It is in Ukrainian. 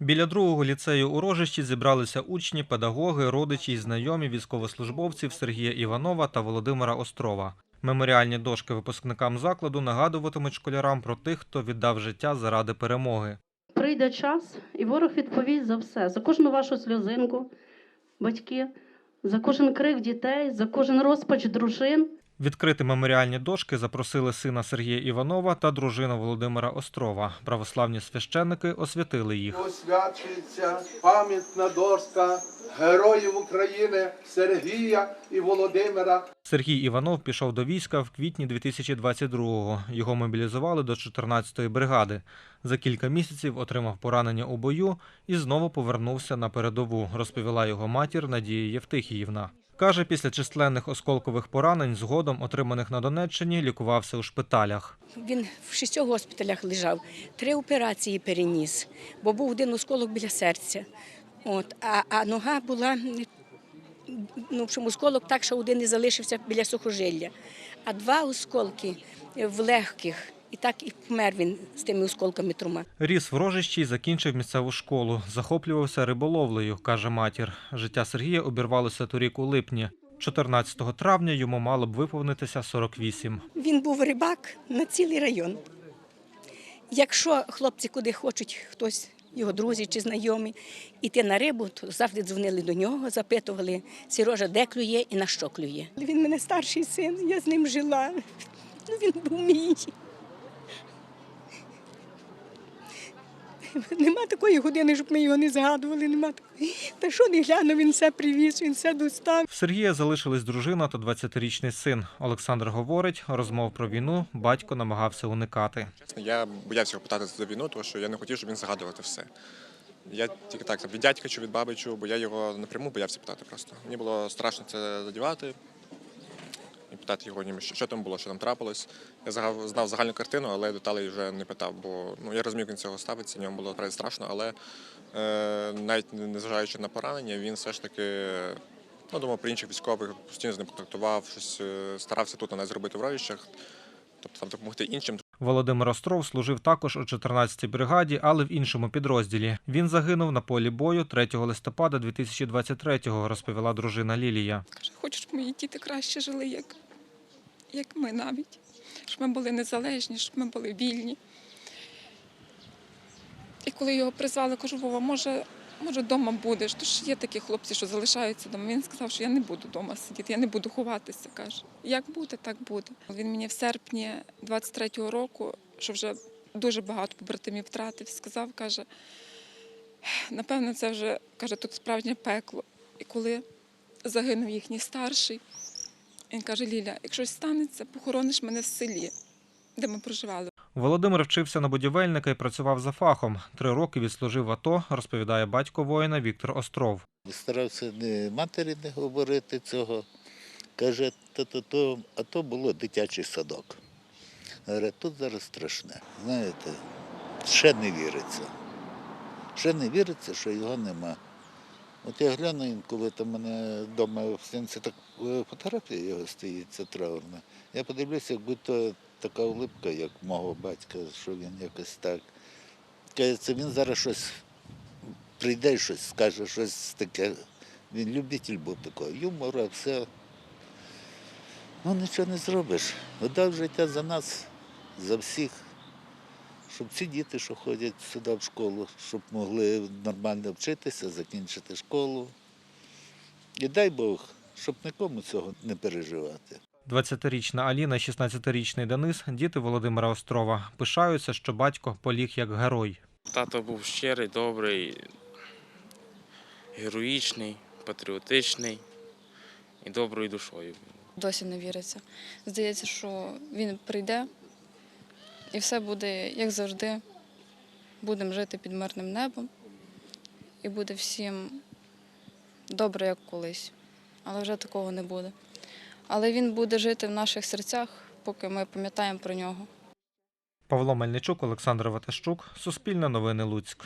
Біля другого ліцею у Рожищі зібралися учні, педагоги, родичі й знайомі військовослужбовців Сергія Іванова та Володимира Острова. Меморіальні дошки випускникам закладу нагадуватимуть школярам про тих, хто віддав життя заради перемоги. Прийде час, і ворог відповість за все, за кожну вашу сльозинку, батьки, за кожен крик дітей, за кожен розпач дружин. Відкрити меморіальні дошки запросили сина Сергія Іванова та дружину Володимира Острова. Православні священники освятили їх. освячується пам'ятна дошка героїв України Сергія і Володимира. Сергій Іванов пішов до війська в квітні 2022-го. Його мобілізували до 14-ї бригади. За кілька місяців отримав поранення у бою і знову повернувся на передову, розповіла його матір Надія Євтихіївна. Каже, після численних осколкових поранень, згодом отриманих на Донеччині, лікувався у шпиталях. Він в шістьох госпіталях лежав, три операції переніс, бо був один осколок біля серця. От, а, а нога була, ну, в осколок так, що один і залишився біля сухожилля. А два осколки в легких. І так і помер він з тими осколками трума. Ріс в Рожищі і закінчив місцеву школу. Захоплювався риболовлею, каже матір. Життя Сергія обірвалося торік у липні. 14 травня йому мало б виповнитися 48. Він був рибак на цілий район. Якщо хлопці куди хочуть, хтось, його друзі чи знайомі, іти на рибу, то завжди дзвонили до нього, запитували, Сірожа, де клює і на що клює. Він мене старший син, я з ним жила. Ну, Він був мій. Нема такої години, щоб ми його не згадували. Нема такої. Та що не гляну, він все привіз, він все достав. В Сергія залишились дружина та 20-річний син. Олександр говорить, розмов про війну батько намагався уникати. Чесно, я боявся його питати за війну, тому що я не хотів, щоб він згадувати все. Я тільки так від дядька чи від баби чув, бо я його напряму боявся питати просто. Мені було страшно це задівати і питати його, що, там було, що там трапилось. Я знав загальну картину, але деталей вже не питав, бо ну, я розумів, як він цього ставиться, ньому було справді страшно, але е, навіть незважаючи на поранення, він все ж таки ну, думав про інших військових, постійно з ним контактував, щось е, старався тут на нас зробити в родичах, тобто там допомогти іншим. Володимир Остров служив також у 14-й бригаді, але в іншому підрозділі. Він загинув на полі бою 3 листопада 2023-го, розповіла дружина Лілія. Хочу, щоб мої діти краще жили, як, як ми навіть. Щоб ми були незалежні, щоб ми були вільні. І коли його призвали, кажу, Вова, може, може, вдома будеш. Тож є такі хлопці, що залишаються вдома. Він сказав, що я не буду вдома сидіти, я не буду ховатися. каже. Як буде, так буде. Він мені в серпні 23-го року, що вже дуже багато побратимів втратив, сказав, каже, напевно, це вже каже, тут справжнє пекло. І коли загинув їхній старший. Він каже: Ліля, якщо щось станеться, похорониш мене в селі, де ми проживали. Володимир вчився на будівельника і працював за фахом. Три роки відслужив в АТО, розповідає батько воїна Віктор Остров. Старався не матері не говорити цього. Каже, то, то, то, а то було дитячий садок. Говорить, тут зараз страшне. Знаєте, ще не віриться. Ще не віриться, що його нема. От я гляну інколи там мене вдома в стінці так е, фотографія його стоїть, це траурна. Я подивлюся, як будто така улипка, як мого батька, що він якось так. Кажеться, він зараз щось прийде щось скаже, щось таке. Він любитель був такого юмора, все. Ну нічого не зробиш. Видав життя за нас, за всіх. Щоб ці діти, що ходять сюди в школу, щоб могли нормально вчитися, закінчити школу. І дай Бог, щоб нікому цього не переживати. 20-річна Аліна 16-річний Денис, діти Володимира Острова, пишаються, що батько поліг як герой. Тато був щирий, добрий, героїчний, патріотичний і доброю душою. Досі не віриться. Здається, що він прийде і все буде, як завжди. Будемо жити під мирним небом і буде всім добре, як колись. Але вже такого не буде. Але він буде жити в наших серцях, поки ми пам'ятаємо про нього. Павло Мельничук, Олександр Ватащук, Суспільне новини Луцьк.